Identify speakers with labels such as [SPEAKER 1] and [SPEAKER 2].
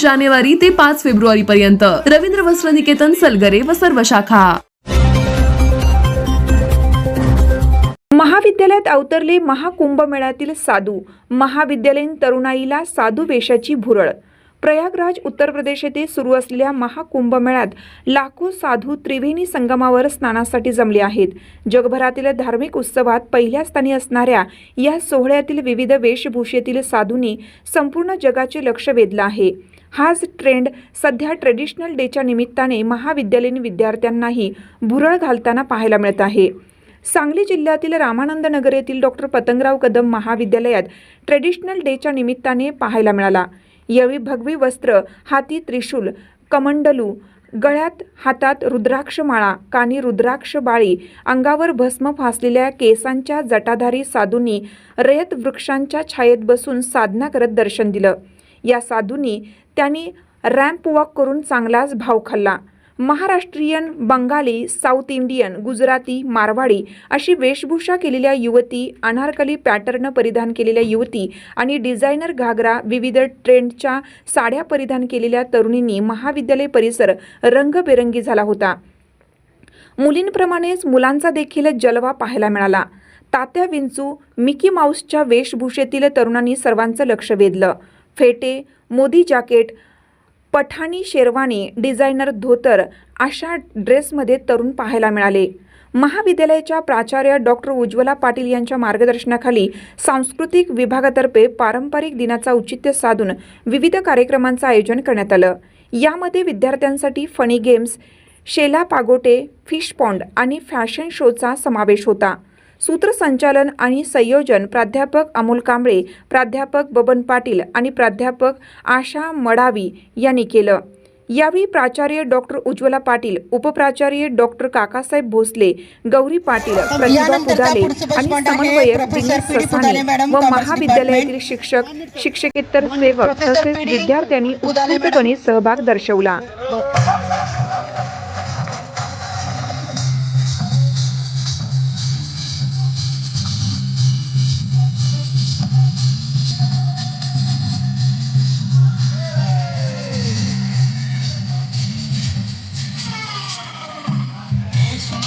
[SPEAKER 1] जानेवारी ते पाच फेब्रुवारी पर्यंत रवींद्र वस्त्र निकेतन सलगरे व सर्व शाखा.
[SPEAKER 2] महाविद्यालयात अवतरले महाकुंभमेळ्यातील साधू. महाविद्यालयीन तरुणाईला साधू वेशाची भुरळ. प्रयागराज उत्तर प्रदेश येथे सुरू असलेल्या महाकुंभमेळ्यात लाखो साधू त्रिवेणी संगमावर स्नानासाठी जमले आहेत. जगभरातील धार्मिक उत्सवात पहिल्या स्थानी असणाऱ्या या सोहळ्यातील विविध वेशभूषेतील साधूंनी संपूर्ण जगाचे लक्ष वेधलं आहे. हाच ट्रेंड सध्या ट्रेडिशनल डेच्या निमित्ताने महाविद्यालयीन विद्यार्थ्यांनाही भुरळ घालताना पाहायला मिळत आहे. सांगली जिल्ह्यातील रामानंद नगर येथील डॉक्टर पतंगराव कदम महाविद्यालयात ट्रेडिशनल डेच्या निमित्ताने पाहायला मिळाला. यावेळी भगवी वस्त्र हाती त्रिशूल कमंडलू गळ्यात हातात रुद्राक्ष माळा कानी रुद्राक्ष बाळी अंगावर भस्म फासलेल्या केसांच्या जटाधारी साधूंनी रयत वृक्षांच्या छायेत बसून साधना करत दर्शन दिलं. या साधूंनी त्यांनी रॅम्प वॉक करून चांगलाच भाव खाल्ला. महाराष्ट्रीयन बंगाली साऊथ इंडियन गुजराती मारवाडी अशी वेशभूषा केलेल्या युवती अनारकली पॅटर्न परिधान केलेल्या युवती आणि डिझायनर घागरा विविध ट्रेंडच्या साड्या परिधान केलेल्या तरुणींनी महाविद्यालय परिसर रंगबेरंगी झाला होता. मुलींप्रमाणेच मुलांचा देखील जलवा पाहायला मिळाला. तात्या विंचू मिकी माऊसच्या वेशभूषेतील तरुणांनी सर्वांचं लक्ष वेधलं. फेटे मोदी जॅकेट पठाणी शेरवानी डिझायनर धोतर अशा ड्रेसमध्ये तरुण पाहायला मिळाले. महाविद्यालयाच्या प्राचार्य डॉक्टर उज्ज्वला पाटील यांच्या मार्गदर्शनाखाली सांस्कृतिक विभागातर्फे पारंपरिक दिनाचा औचित्य साधून विविध कार्यक्रमांचं आयोजन करण्यात आलं. यामध्ये विद्यार्थ्यांसाठी फनी गेम्स शेला पागोटे फिश पॉन्ड आणि फॅशन शोचा समावेश होता. सूत्रसंचालन आणि संयोजन प्राध्यापक अमोल कांबळे प्राध्यापक बबन पाटील आणि प्राध्यापक आशा मडावी यांनी केलं. यावेळी प्राचार्य डॉक्टर उज्ज्वला पाटील उपप्राचार्य डॉक्टर काकासाहेब भोसले गौरी पाटील प्रतिभा पुदाले आणि समन्वयक दिनेश ससाने व महाविद्यालयातील शिक्षक शिक्षकेतर सेवक तसेच विद्यार्थ्यांनी उत्स्फूर्तपणे सहभाग दर्शवला.